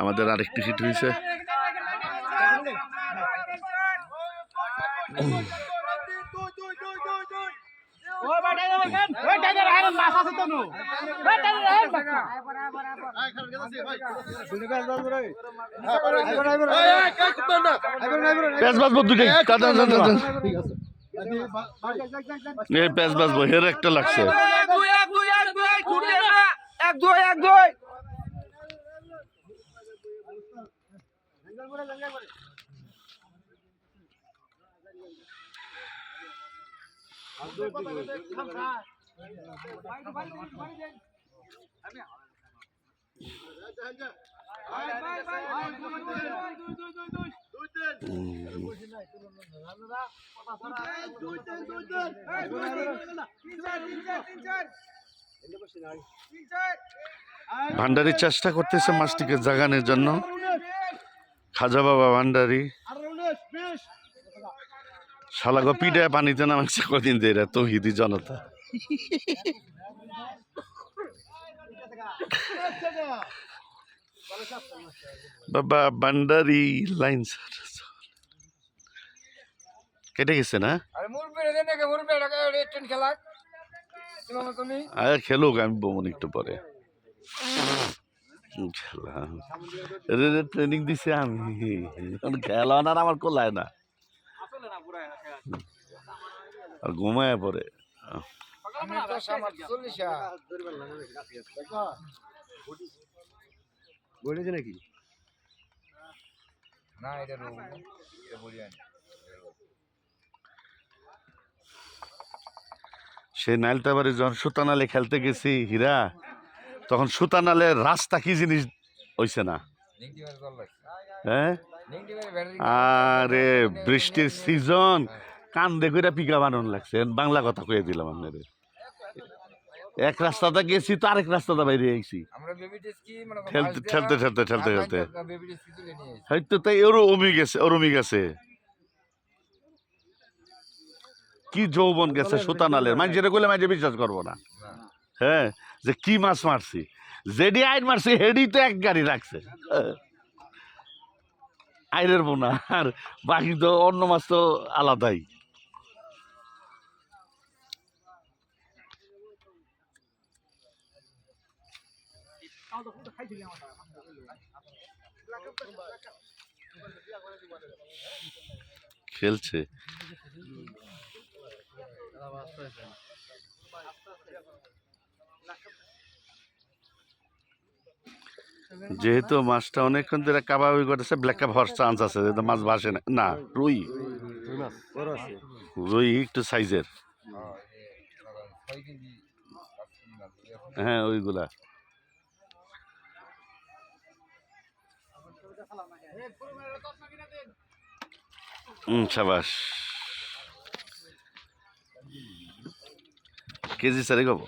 আমাদের আরেকটি সিট হয়েছে। প্যাঁচ বাজবো দুটাই টাটা টাটা টাটা। এই প্যাঁচ বাজবো হের একটা লাগছে। এক দুই এক দুই এক দুই এক দুই। এক ভান্ডারি চেষ্টা করতেছে মাছটিকে জাগানোর জন্য। খাজা বাবা ভান্ডারি। শালাগো পিঠায় পানিতে নামাচ্ছে কদিন দিয়ে তো হিদি জনতা। বাবা ভান্ডারি লাইন কেটে গেছে না? খেলুক আমি বমন একটু পরে। ট্রেনিং দিছে আমি আমার কোলায় না ঘুমায় পরে আমি তো সামার চল্লিশ বলেছে নাকি না এটা রো এটা বলিয়ান যখন সুতানালে খেলতে গেছি, হীরা। তখন সুতানালের রাস্তা কি জিনিস হইছে না? হ্যাঁ? আরে বৃষ্টির সিজন কান্দে কইরা পিকা বানান লাগছে। বাংলা কথা কয়ে দিলাম আপনাদের এক রাস্তাতে গেছি তো আরেক রাস্তাটা বাইরে গেছি ঠেলতে ঠেলতে ঠেলতে ঠেলতে মানে তুলে নিয়ে হয়তো তাই ওরও অমি গেছে ওর ওরমি গেছে কি যৌবন গেছে সুতা সুতানালের? মানে যেটা করলে মাঝে বিশ্বাস করব না। হ্যাঁ যে কি মাছ মারছি? যেডি আইন মারছি, হেডি তো এক গাড়ি রাখছে। আইনের বোনা, আর বাকি তো অন্য মাছ তো আলাদাই। খেলছে। যেহেতু মাছটা অনেকক্ষণ ধরে কাবাবি করেছে ব্ল্যাক কাপ হওয়ার চান্স আছে, যেহেতু মাছ ভাসে না। না, রুই। রুই একটু সাইজের হ্যাঁ ওইগুলা। সাবাস। কেজি সারে গব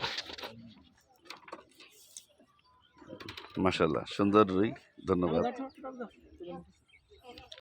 মাসাল্লাহ সুন্দর রুই ধন্যবাদ।